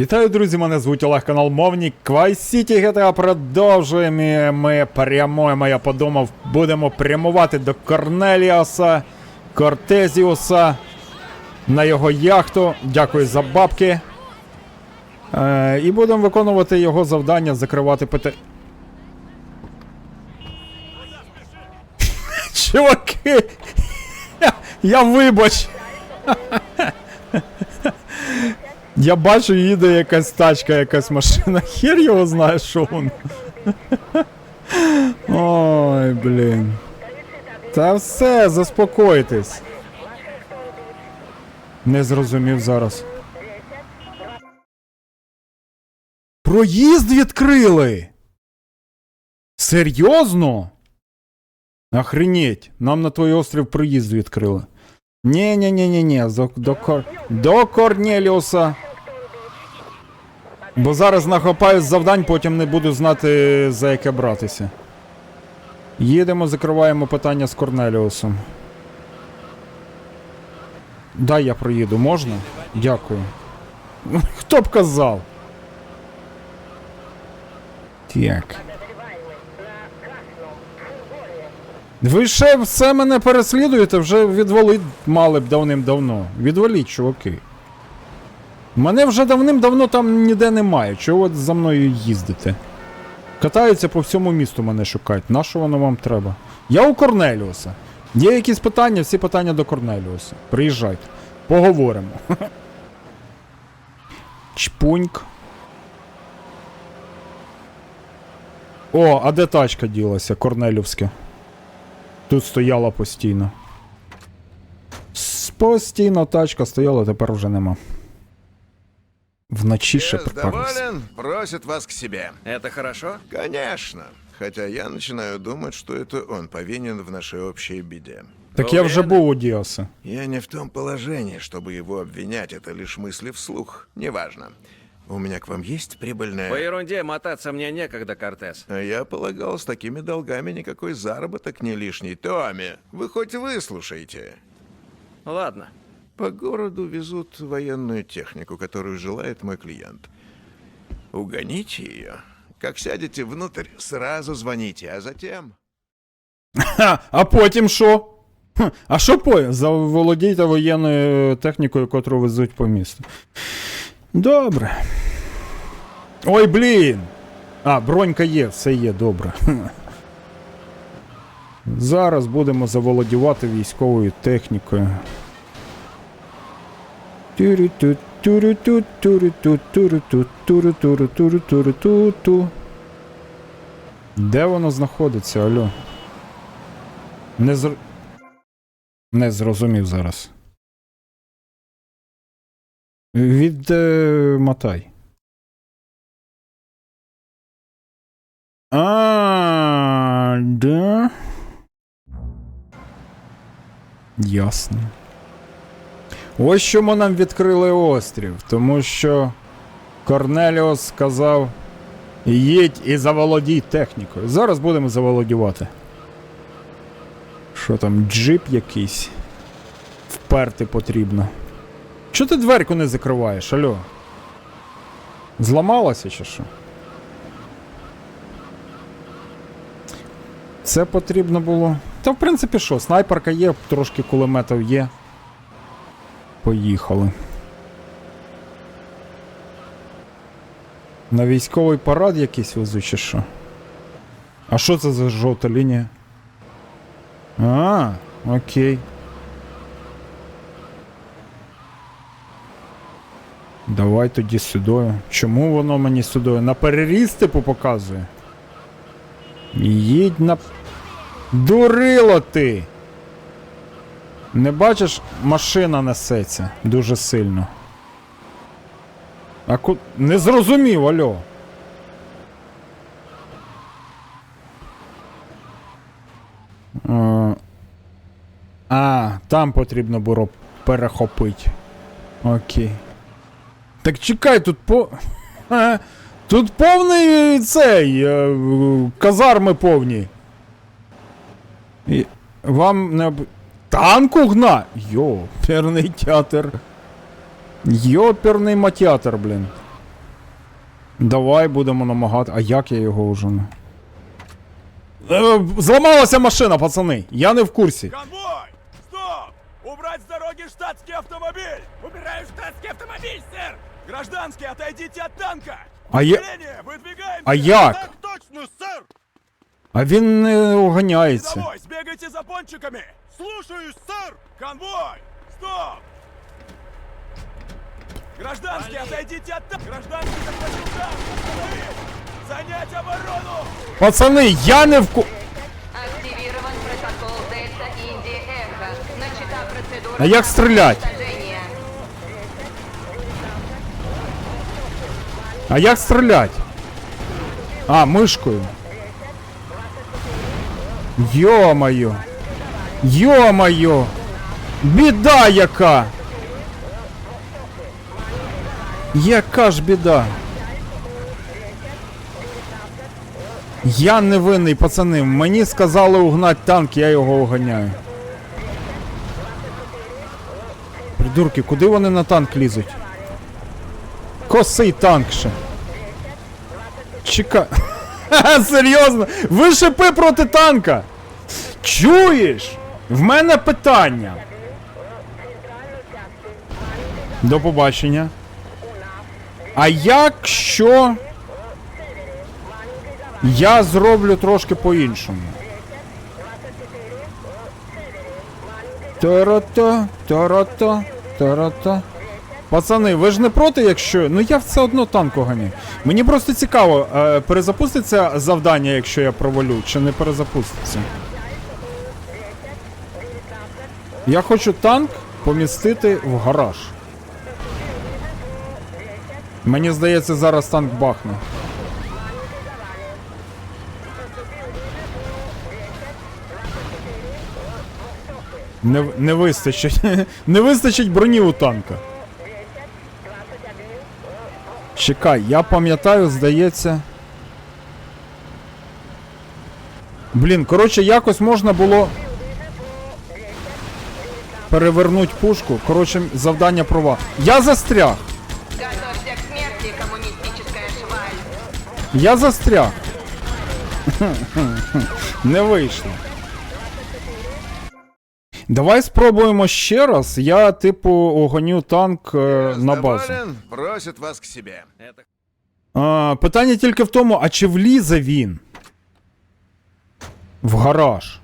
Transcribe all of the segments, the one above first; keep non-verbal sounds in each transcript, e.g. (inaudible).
Вітаю, друзі! Мене звуть Олег канал Мовник. Vice City GTA продовжуємо. Ми прямуємо, я подумав, будемо прямувати до Корнеліоса, Кортезіуса на його яхту. Дякую за бабки. Е, і будемо виконувати його завдання, закривати ПТ. (laughs) Чуваки! (laughs) Я вибач! (laughs) Я бачу, їде якась тачка, якась машина. (laughs) Хер його знає, що воно. Ой, блін. Та все, заспокойтесь. Не зрозумів зараз. Проїзд відкрили. Серйозно? Охренеть, нам на твій острів проїзд відкрили. ні ні ні ні ні до, до, до Корнеліуса. Бо зараз нахопаю завдань, потім не буду знати, за яке братися. Їдемо, закриваємо питання з Корнеліусом. Дай я проїду, можна? Дякую. (laughs) Хто б казав? Так. Ви ще все мене переслідуєте, вже відвалить мали б давним-давно. Відваліть, чуваки. Мене вже давним-давно там ніде немає. Чого ви за мною їздите? Катаються по всьому місту мене шукають. На що воно вам треба? Я у Корнеліуса. Є якісь питання, всі питання до Корнеліуса. Приїжджайте. Поговоримо. (laughs) Чпуньк. О, а де тачка ділася, Корнелівська? Тут стояла постійно. Постійно тачка стояла, тепер вже нема. Ще Бес приперлися. доволен, просит вас к себе. Это хорошо? Конечно. Хотя я начинаю думать, что это он повинен в нашей общей беде. Так я вже був у Діоса. Я не в том положении, чтобы его обвинять, это лишь мысли вслух. Неважно. У меня к вам есть прибыльная... По ерунде мотаться мне некогда, Кортес. А я полагал, с такими долгами никакой заработок не лишний. Томми, вы хоть выслушайте. Ладно. По городу везут военную технику, которую желает мой клиент. Угоните ее. Как сядете внутрь, сразу звоните, а затем... (laughs) А потім що? (laughs) А що по? Заволодійте воєнною технікою, котру везуть по місту. Добре. Ой, блін! А, бронька є, все є, добре. (laughs) Зараз будемо заволодівати військовою технікою. Де воно знаходиться, алло? Не зр... Не зрозумів зараз. Від е, мотай. А, да. Ясно. Ось чому нам відкрили острів, тому що Корнеліус сказав: їдь і заволодій технікою. Зараз будемо заволодівати. Що там, джип якийсь? Вперти потрібно. Чого ти дверку не закриваєш, альо? Зламалася чи що? Це потрібно було. Та в принципі що, снайперка є, трошки кулеметів є. Поїхали. На військовий парад якийсь везу чи що? А що це за жовта лінія? А, окей. Давай тоді сюди. Чому воно мені сюди? На переріз типу показує? Їдь на. Дурило ти! Не бачиш, машина несеться дуже сильно. А ку... Не зрозумів, альо. А, там потрібно було перехопити. Окей. Так чекай, тут по. (laughs) Тут повний цей. е, Казарми повні. І Вам не об Танку гна! Йоперний театр. Йоперний матіатр, блін. Давай будемо намагати. А як я його вже не. Е, Зламалася машина, пацани. Я не в курсі. Конвой! Стоп! Убрать с дороги штатский автомобиль! Убираю штатский автомобиль, сэр! Гражданский, отойдите от танка! А я. Усиление, выдвигаемся! А як? Так точно, сэр! А він не оганяється. Домой, сбегайте за пончиками! Слушаюсь, сэр! Конвой! Стоп! Гражданский, отойдите от танка! Гражданский захватил танк! Остановить! Занять оборону! Пацани, я не в ку. Активирован протокол Дельта Инди Эхо. Начата процедура... А як стрілять? уничтожения. А як стрілять? А, мишкою. Йо-моє. Йо-моє. Біда яка. Яка ж біда. Я не винний, пацани. Мені сказали угнать танк, я його уганяю. Придурки, куди вони на танк лізуть? Косий танк ще. Чекай. (laughs) Серйозно? Ви шипи проти танка. Чуєш? В мене питання. До побачення. А якщо я зроблю трошки по-іншому? Тарата, тарата, тарата. Пацани, ви ж не проти, якщо. Ну я все одно танку ганю. Мені просто цікаво, е, перезапуститься завдання, якщо я провалю, чи не перезапуститься. Я хочу танк помістити в гараж. Мені здається, зараз танк бахне. Не, не вистачить. (laughs) не вистачить броні у танка. Чекай, я пам'ятаю, здається. Блін, коротше, якось можна було. Перевернуть пушку. Коротше, завдання прова. Я застряг! Готовься к смерти, коммунистическая шваль. Я застряг. (laughs) Не вийшло. Давай спробуємо ще раз. Я, типу, огоню танк е, на базу. Просит вас к себе. Это А, питання тільки в тому, а чи влізе він? В гараж.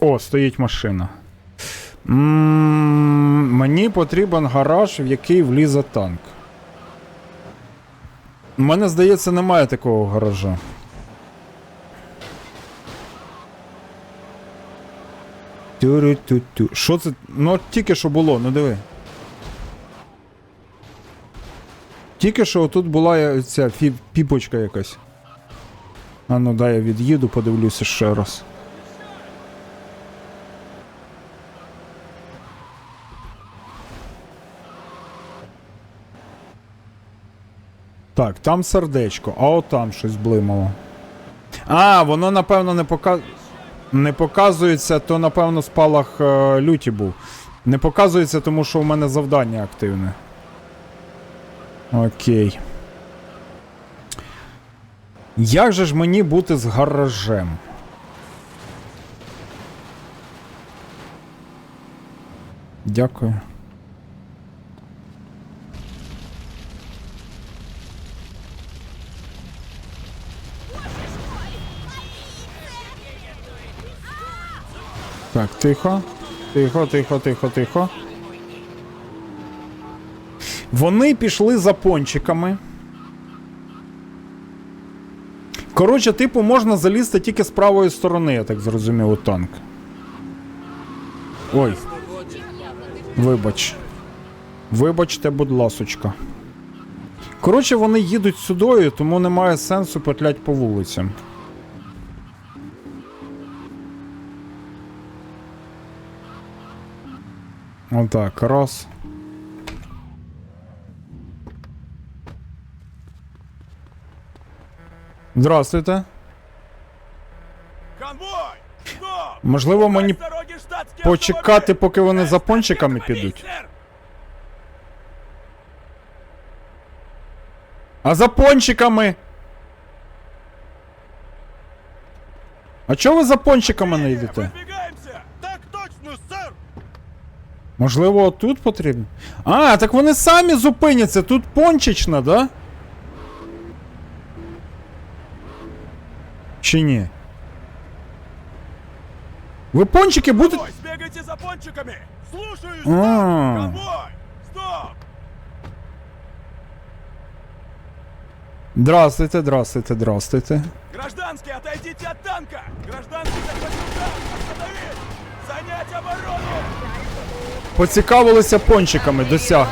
О, стоїть машина. мені потрібен гараж, в який влізе танк. У мене, здається, немає такого гаража. Тю-рю-тю-тю. Що це? Ну, тільки що було, ну диви. Тільки що тут була ця піпочка якась. А ну дай я від'їду, подивлюся ще раз. Так, там сердечко, а от там щось блимало. А, воно напевно не пока... не показується, то напевно спалах е, люті був. Не показується, тому що у мене завдання активне. Окей. Як же ж мені бути з гаражем? Дякую. Так, тихо. Тихо, тихо, тихо, тихо. Вони пішли за пончиками. Коротше, типу, можна залізти тільки з правої сторони, я так зрозумів, у танк. Ой. Вибач. Вибачте, будь ласочка. Коротше, вони їдуть сюдою, тому немає сенсу петлять по вулицям. Отак, раз. Здравствуйте. Можливо, мені почекати, поки вони за пончиками підуть. А за пончиками? А чого ви за пончиками не йдете? Можливо, тут потрібно. А, так вони самі зупиняться. Тут пончична, да? Чи ні? Ви пончики будете. Конвой, сбегайте за пончиками! Слушаюсь, сэр! Стоп! Здрастуйте, здрастуйте, здрастуйте. Гражданский, отойдите от танка! Гражданский захватил танк! Остановить! Занять оборону! Поцікавилися пончиками. Начата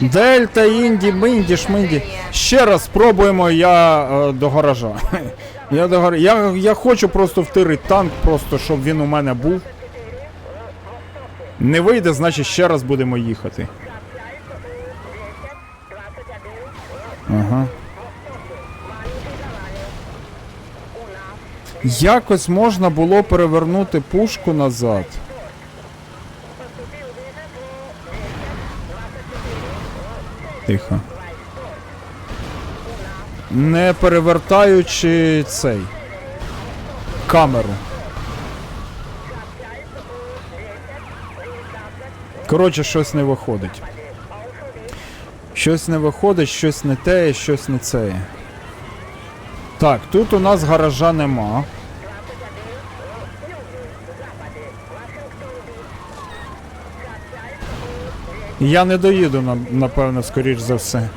Дельта, Інді, Минді, Шминді. Ще раз спробуємо я е, до гаража. (laughs) Я, до гар... я, я хочу просто втирити танк, просто щоб він у мене був. Не вийде, значить ще раз будемо їхати. Ага. Якось можна було перевернути пушку назад. Тихо. Не перевертаючи цей. Камеру. Коротше, щось не виходить. Щось не виходить, щось не те, щось не це. Так, тут у нас гаража нема. Я не доїду, на- напевно, скоріш за все.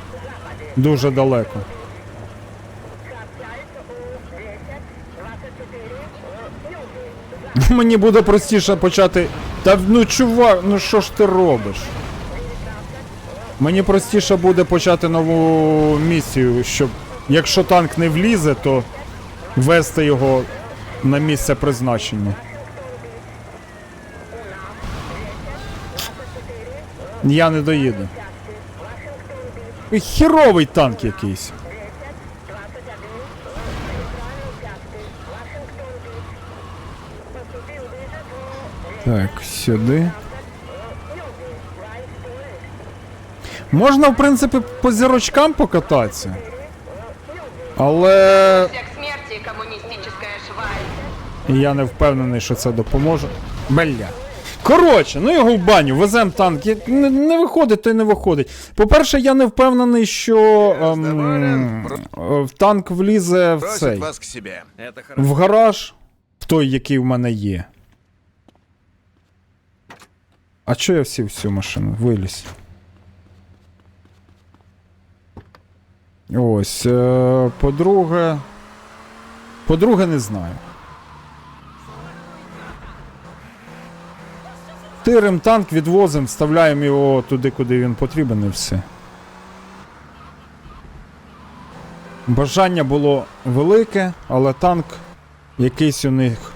Дуже далеко. (laughs) Мені буде простіше почати. Та ну чувак, ну що ж ти робиш? Мені простіше буде почати нову місію, щоб якщо танк не влізе, то вести його на місце призначення. Я не доїду. Хіровий танк якийсь. Так, сюди. Можна, в принципі, по зірочкам покататися. Але я не впевнений, що це допоможе. Бля. Коротше, ну його в баню, везем танк. Я- Не, не виходить, то й не виходить. По-перше, я не впевнений, що ем, е, в танк влізе в Просит цей. вас к себе. Это хорошо. В гараж, в той, який в мене є. А чо я всі в цю машину? Вилізь. Ось. Е, по-друге. По-друге, не знаю. Тирим танк, відвозимо, вставляємо його туди, куди він потрібен, і все. Бажання було велике, але танк якийсь у них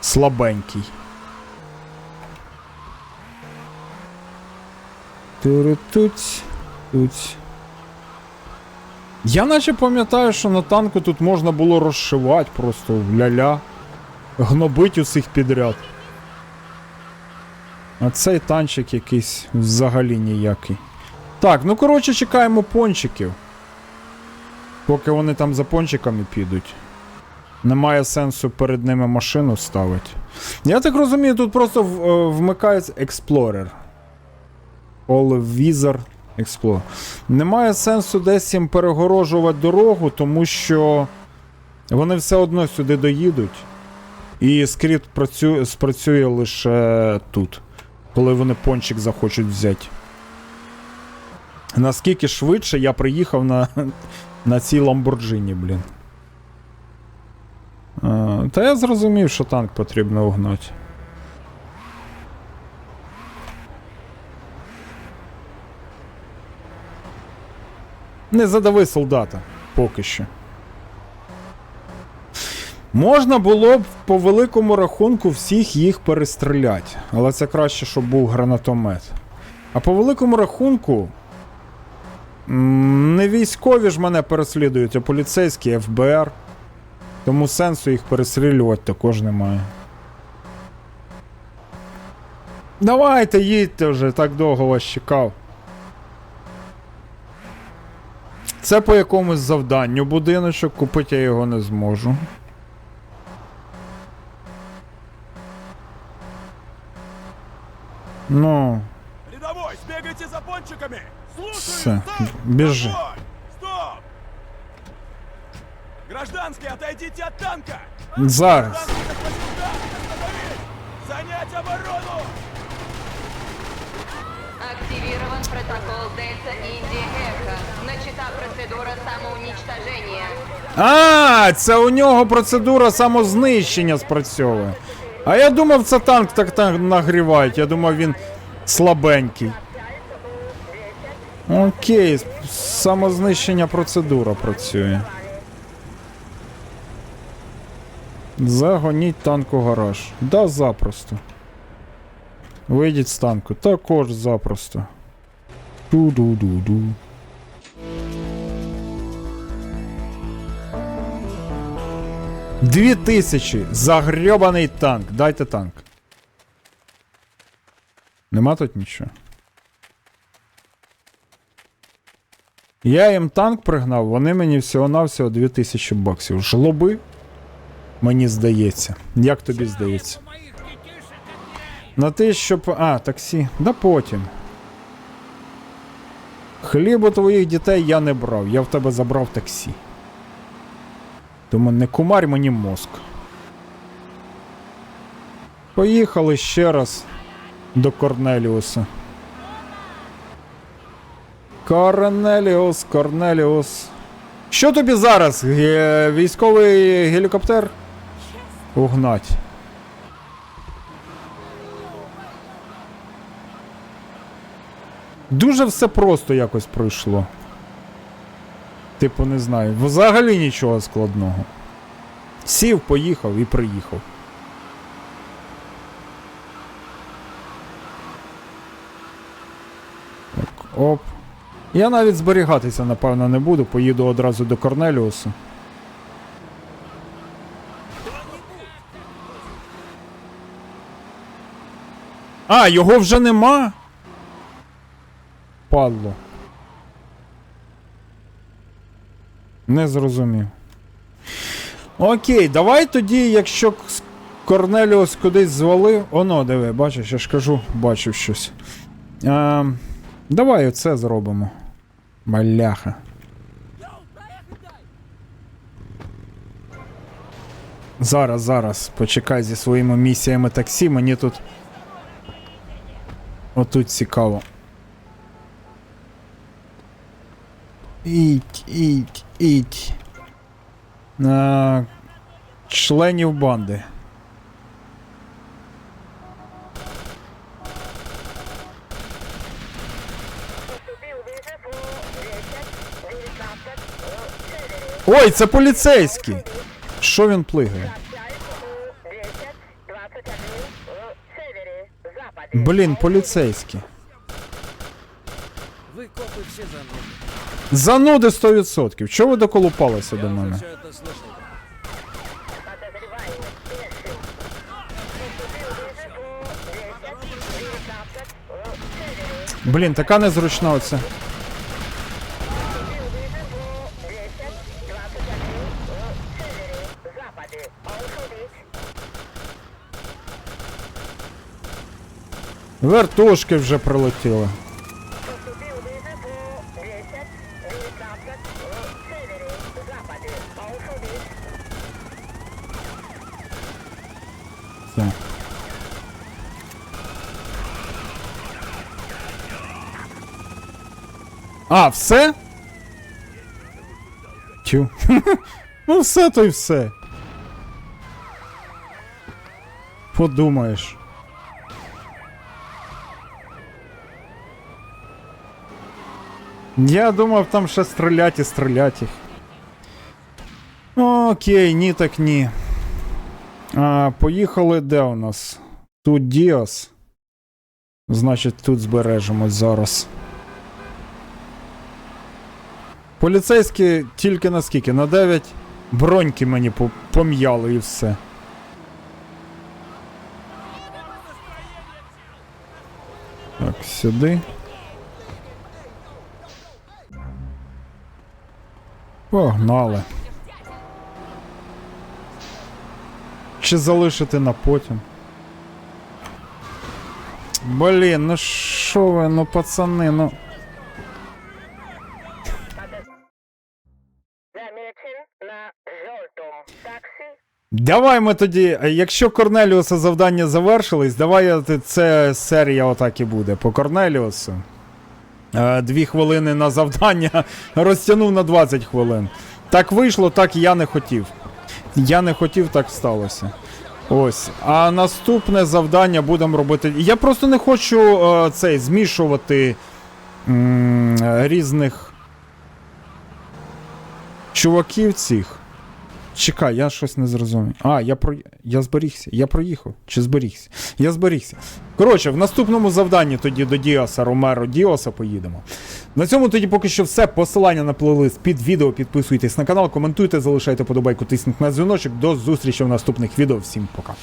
слабенький. Тиритуть, тут. Я наче пам'ятаю, що на танку тут можна було розшивати просто ля-ля. Гнобить усіх підряд. А цей танчик якийсь взагалі ніякий. Так, ну коротше, чекаємо пончиків. Поки вони там за пончиками підуть. Немає сенсу перед ними машину ставити. Я так розумію, тут просто е, вмикається Explorer. All Wizard Explorer. Немає сенсу десь їм перегорожувати дорогу, тому що вони все одно сюди доїдуть. І скрипт працює, спрацює лише тут, коли вони пончик захочуть взяти. Наскільки швидше я приїхав на, на цій Ламборджині, блін. А, та я зрозумів, що танк потрібно угнати. Не задави солдата поки що. Можна було б по великому рахунку всіх їх перестріляти, але це краще, щоб був гранатомет. А по великому рахунку. Не військові ж мене переслідують, а поліцейські ФБР. Тому сенсу їх перестрілювати також немає. Давайте їдьте вже, так довго вас чекав. Це по якомусь завданню будиночок, купити я його не зможу. Ну, Рядовой, сбегайте за пончиками! Слушаю! Бежи. Стоп! Гражданский, отойдите от танка! зараз. Занять оборону! Активирован протокол Дельта Инди Эхо. Начата процедура самоуничтожения. А, це у нього процедура самознищення спрацьовує. А я думав, це танк так так нагрівають. Я думав, він слабенький. Окей, самознищення процедура працює. Загоніть танк у гараж. Да, запросто. Вийдіть з танку. Також запросто. Ду-ду-ду-ду. Дві тисячі. Загрьобаний танк. Дайте танк. Нема тут нічого. Я їм танк пригнав, вони мені всього-навсього 2000 баксів. Жлоби? Мені здається. Як тобі здається? На те, щоб. А, таксі. Да потім. Хліб у твоїх дітей я не брав, я в тебе забрав таксі. Тому не кумарь мені мозк. Поїхали ще раз до Корнеліуса. Корнеліус, Корнеліус. Що тобі зараз? Ге- Військовий гелікоптер? Угнать. Дуже все просто якось пройшло. Типу, не знаю. Взагалі нічого складного. Сів, поїхав і приїхав. Так, оп. Я навіть зберігатися, напевно, не буду, поїду одразу до Корнеліуса. А, його вже нема? Падло. Не зрозумів. Окей, давай тоді, якщо Корнеліус кудись звалив. Оно, диви, бачиш, я ж кажу, бачив щось. А, давай оце зробимо. Маляха. Зараз, зараз, почекай зі своїми місіями таксі, мені тут. Отут цікаво. Іть, іть, іть. На членів банди. Ой, це поліцейський! Що він плигає? Блін, поліцейський. Вы копы все зануды. Зануди 100%. Чого ви доколупалися до мене? Блін, така незручна оця. Вертушки вже прилетіли. Так. А, все? Тю. (laughs) ну все то й все. Подумаєш. Я думав, там ще стрілять і стрілять їх. Окей, ні так ні. А, поїхали де у нас? Тут Діас. Значить, тут збережемось зараз. Поліцейські тільки на скільки? На 9 броньки мені пом'яли і все. Так, сюди. Погнали. Чи залишити на потім? Блін, ну що ви, ну пацани, ну. Давай ми тоді, е, якщо Корнеліуса завдання завершились, давай це серія отак і буде. По Корнеліусу. Е, Дві хвилини на завдання (laughs) розтягнув на 20 хвилин. Так вийшло, так я не хотів. Я не хотів, так сталося. Ось. А наступне завдання будемо робити. Я просто не хочу е, цей змішувати м, різних чуваків цих. Чекай, я щось не зрозумів. А, я про. Я зберігся. Я проїхав. Чи зберігся? Я зберігся. Коротше, в наступному завданні тоді до Діоса, Ромеро Діоса поїдемо. На цьому тоді поки що все. Посилання на плейлист під відео. Підписуйтесь на канал, коментуйте, залишайте подобайку, тисніть на дзвіночок. До зустрічі в наступних відео. Всім пока.